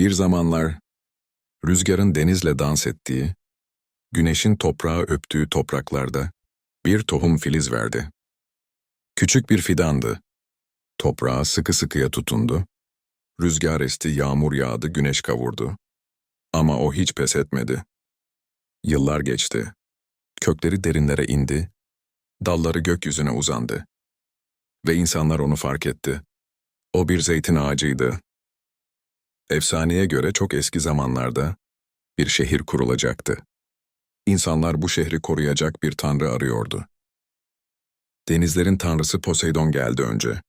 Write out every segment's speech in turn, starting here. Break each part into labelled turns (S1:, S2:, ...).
S1: Bir zamanlar rüzgarın denizle dans ettiği, güneşin toprağı öptüğü topraklarda bir tohum filiz verdi. Küçük bir fidandı. Toprağa sıkı sıkıya tutundu. Rüzgar esti, yağmur yağdı, güneş kavurdu. Ama o hiç pes etmedi. Yıllar geçti. Kökleri derinlere indi, dalları gökyüzüne uzandı. Ve insanlar onu fark etti. O bir zeytin ağacıydı. Efsaneye göre çok eski zamanlarda bir şehir kurulacaktı. İnsanlar bu şehri koruyacak bir tanrı arıyordu. Denizlerin tanrısı Poseidon geldi önce.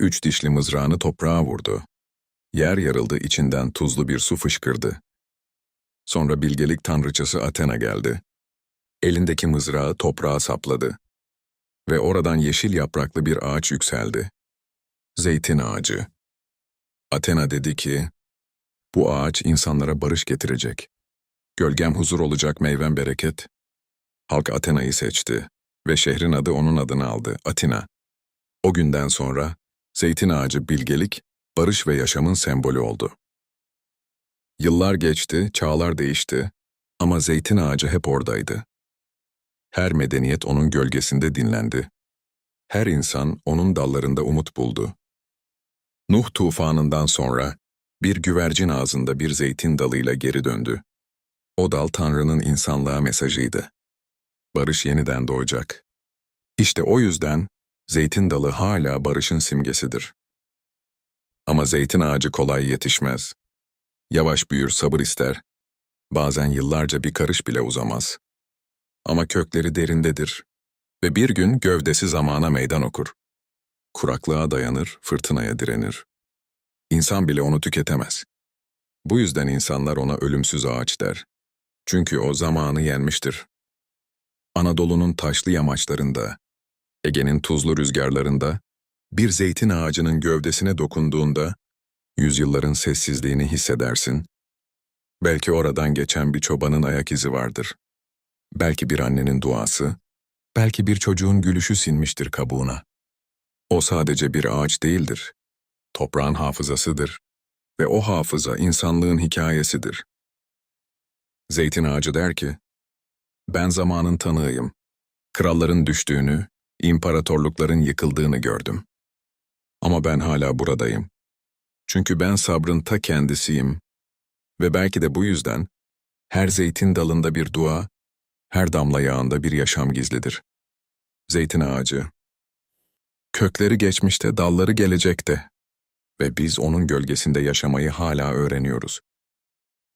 S1: Üç dişli mızrağını toprağa vurdu. Yer yarıldı, içinden tuzlu bir su fışkırdı. Sonra bilgelik tanrıçası Athena geldi. Elindeki mızrağı toprağa sapladı. Ve oradan yeşil yapraklı bir ağaç yükseldi. Zeytin ağacı. Athena dedi ki, bu ağaç insanlara barış getirecek. Gölgem huzur olacak meyvem bereket. Halk Athena'yı seçti ve şehrin adı onun adını aldı, Atina. O günden sonra zeytin ağacı bilgelik, barış ve yaşamın sembolü oldu. Yıllar geçti, çağlar değişti ama zeytin ağacı hep oradaydı. Her medeniyet onun gölgesinde dinlendi. Her insan onun dallarında umut buldu. Nuh tufanından sonra bir güvercin ağzında bir zeytin dalıyla geri döndü. O dal Tanrı'nın insanlığa mesajıydı. Barış yeniden doğacak. İşte o yüzden zeytin dalı hala barışın simgesidir. Ama zeytin ağacı kolay yetişmez. Yavaş büyür, sabır ister. Bazen yıllarca bir karış bile uzamaz. Ama kökleri derindedir ve bir gün gövdesi zamana meydan okur. Kuraklığa dayanır, fırtınaya direnir. İnsan bile onu tüketemez. Bu yüzden insanlar ona ölümsüz ağaç der. Çünkü o zamanı yenmiştir. Anadolu'nun taşlı yamaçlarında, Ege'nin tuzlu rüzgarlarında, bir zeytin ağacının gövdesine dokunduğunda, yüzyılların sessizliğini hissedersin. Belki oradan geçen bir çobanın ayak izi vardır. Belki bir annenin duası, belki bir çocuğun gülüşü sinmiştir kabuğuna. O sadece bir ağaç değildir. Toprağın hafızasıdır. Ve o hafıza insanlığın hikayesidir. Zeytin ağacı der ki, ben zamanın tanığıyım. Kralların düştüğünü, imparatorlukların yıkıldığını gördüm. Ama ben hala buradayım. Çünkü ben sabrın ta kendisiyim. Ve belki de bu yüzden her zeytin dalında bir dua, her damla yağında bir yaşam gizlidir. Zeytin ağacı. Kökleri geçmişte, dalları gelecekte. Ve biz onun gölgesinde yaşamayı hala öğreniyoruz.